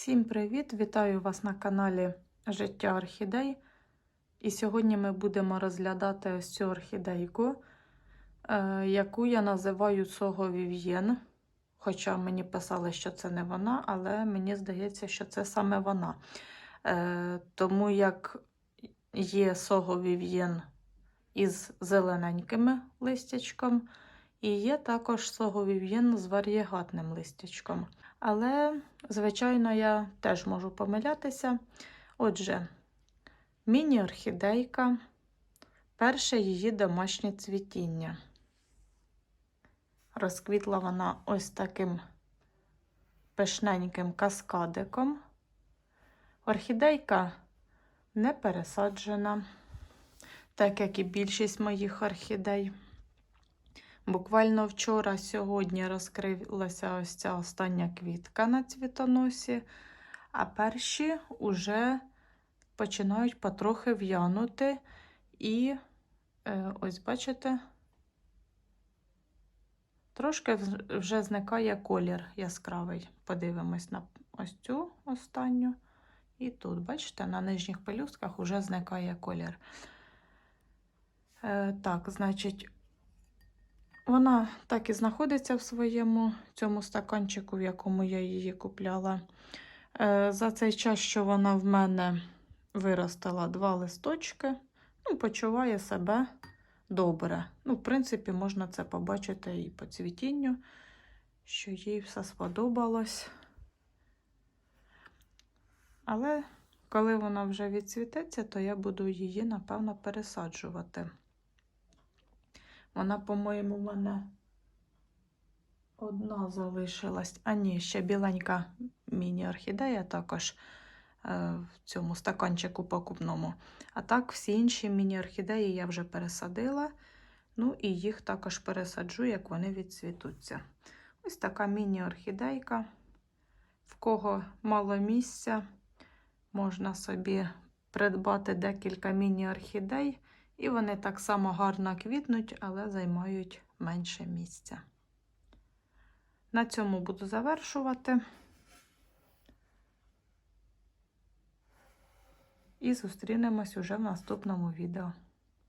Всім привіт! Вітаю вас на каналі Життя Орхідей. І сьогодні ми будемо розглядати ось цю орхідейку, е, яку я називаю Сого Вів'єн. Хоча мені писали, що це не вона, але мені здається, що це саме вона. Е, Тому як є Сого Вів'єн із зелененьким листячком, і є також Сого Вів'єн з варієгатним листячком. Але, звичайно, я теж можу помилятися. Отже, міні-орхідейка, перше її домашнє цвітіння. Розквітла вона ось таким пишненьким каскадиком. Орхідейка не пересаджена, так як і більшість моїх орхідей. Буквально вчора, сьогодні розкрилася ось ця остання квітка на цвітоносі, а перші вже починають потрохи в'янути. І е, ось, бачите, трошки вже зникає колір яскравий. Подивимось на ось цю останню. І тут, бачите, на нижніх пелюстках вже зникає колір. Е, так, значить. Вона так і знаходиться в своєму цьому стаканчику, в якому я її купляла. Е, за цей час, що вона в мене виростила два листочки, ну, почуває себе добре. Ну, В принципі, можна це побачити і по цвітінню, що їй все сподобалось. Але коли вона вже відцвітеться, то я буду її, напевно, пересаджувати. Вона, по-моєму, в мене одна залишилась. А ні, ще біленька міні-орхідея також е, в цьому стаканчику покупному. А так, всі інші міні-орхідеї я вже пересадила. Ну і їх також пересаджу, як вони відцвітуться. Ось така міні-орхідейка. В кого мало місця, можна собі придбати декілька міні-орхідей. І вони так само гарно квітнуть, але займають менше місця. На цьому буду завершувати. І зустрінемось уже в наступному відео.